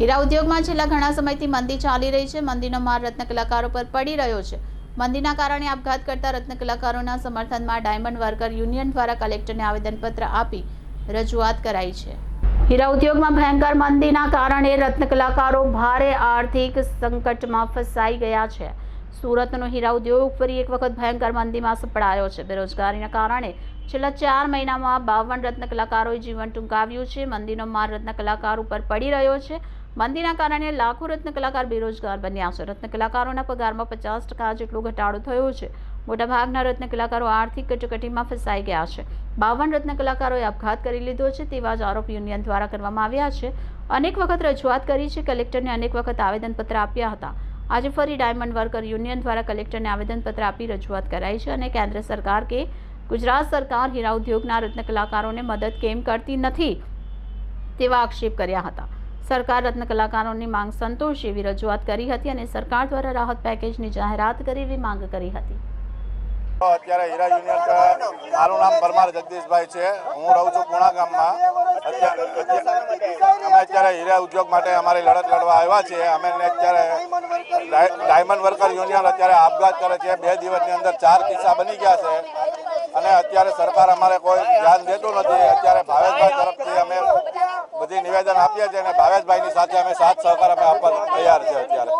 હીરા ઉદ્યોગમાં છેલ્લા ઘણા સમયથી મંદી ચાલી રહી છે. મંદીનો માર રત્ન કલાકારો પર પડી રહ્યો છે. મંદીના કારણે આપઘાત કરતા રત્ન કલાકારોના સમર્થનમાં ડાયમંડ વર્કર યુનિયન દ્વારા કલેક્ટરને આવેદનપત્ર આપી રજૂઆત કરાઈ છે. હીરા ઉદ્યોગમાં ભયંકર મંદીના કારણે રત્ન કલાકારો ભારે આર્થિક સંકટમાં ફસાઈ ગયા છે. સુરતનો હીરા ઉદ્યોગ ફરી એક વખત ભયંકર મંદીમાં સપડાયો છે. બેરોજગારીના કારણે છેલ્લા ચાર મહિનામાં બાવન રત્ન કલાકારોએ જીવન ટૂંકાવ્યું છે. મંદીનો માર રત્ન કલાકાર ઉપર પડી રહ્યો છે. મંદીના કારણે લાખો રત્ન કલાકાર બેરોજગાર બન્યા છે. રત્ન કલાકારોના પગારમાં પચાસ ટકા જેટલો ઘટાડો થયો છે. મોટાભાગના રત્ન કલાકારો આર્થિક કટોકટીમાં ફસાઈ ગયા છે. બાવન રત્ન કલાકારોએ આપઘાત કરી લીધો છે તેવા જ આરોપ યુનિયન દ્વારા કરવામાં આવ્યા છે. અનેક વખત રજૂઆત કરી છે, કલેક્ટરને અનેક વખત આવેદનપત્ર આપ્યા હતા. આજે ફરી ડાયમંડ વર્કર યુનિયન દ્વારા કલેક્ટરને આવેદનપત્ર આપી રજૂઆત કરાઈ છે અને કેન્દ્ર સરકાર કે ગુજરાત સરકાર હીરા ઉદ્યોગના રત્ન કલાકારોને મદદ કેમ કરતી નથી તેવા આક્ષેપ કર્યા હતા. સરકાર રત્ન કલાકારોની માંગ સંતોષ એવી રજૂઆત કરી હતી અને સરકાર દ્વારા રાહત પેકેજની જાહેરાત કરી એવી માંગ કરી હતી. અત્યારે હીરા યુનિયન મારું નામ પરમાર જગદીશભાઈ છે. હું રહું છું પુણા ગામમાં. અમે અત્યારે હીરા ઉદ્યોગ માટે અમારી લડત લડવા આવ્યા છીએ. અમે અત્યારે ડાયમંડ વર્કર યુનિયન અત્યારે આપઘાત કરે છે. બે દિવસની અંદર ચાર કિસ્સા બની ગયા છે. અને અત્યારે સરકાર અમારે કોઈ ધ્યાન દેતું નથી. અત્યારે બધી નિવેદન આપીએ છીએ અને ભાવેશભાઈની સાથે અમે સાથ સહકાર અમે આપવા તૈયાર છે અત્યારે.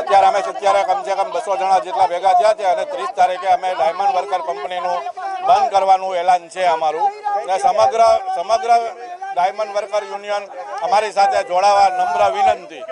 અત્યારે અમે અત્યારે કમસે કમ બસો જણા જેટલા ભેગા થયા છે અને ત્રીસ તારીખે અમે ડાયમંડ વર્કર કંપનીનું બંધ કરવાનું એલાન છે અમારું. ને સમગ્ર સમગ્ર ડાયમંડ વર્કર યુનિયન અમારી સાથે જોડાવા નમ્ર વિનંતી.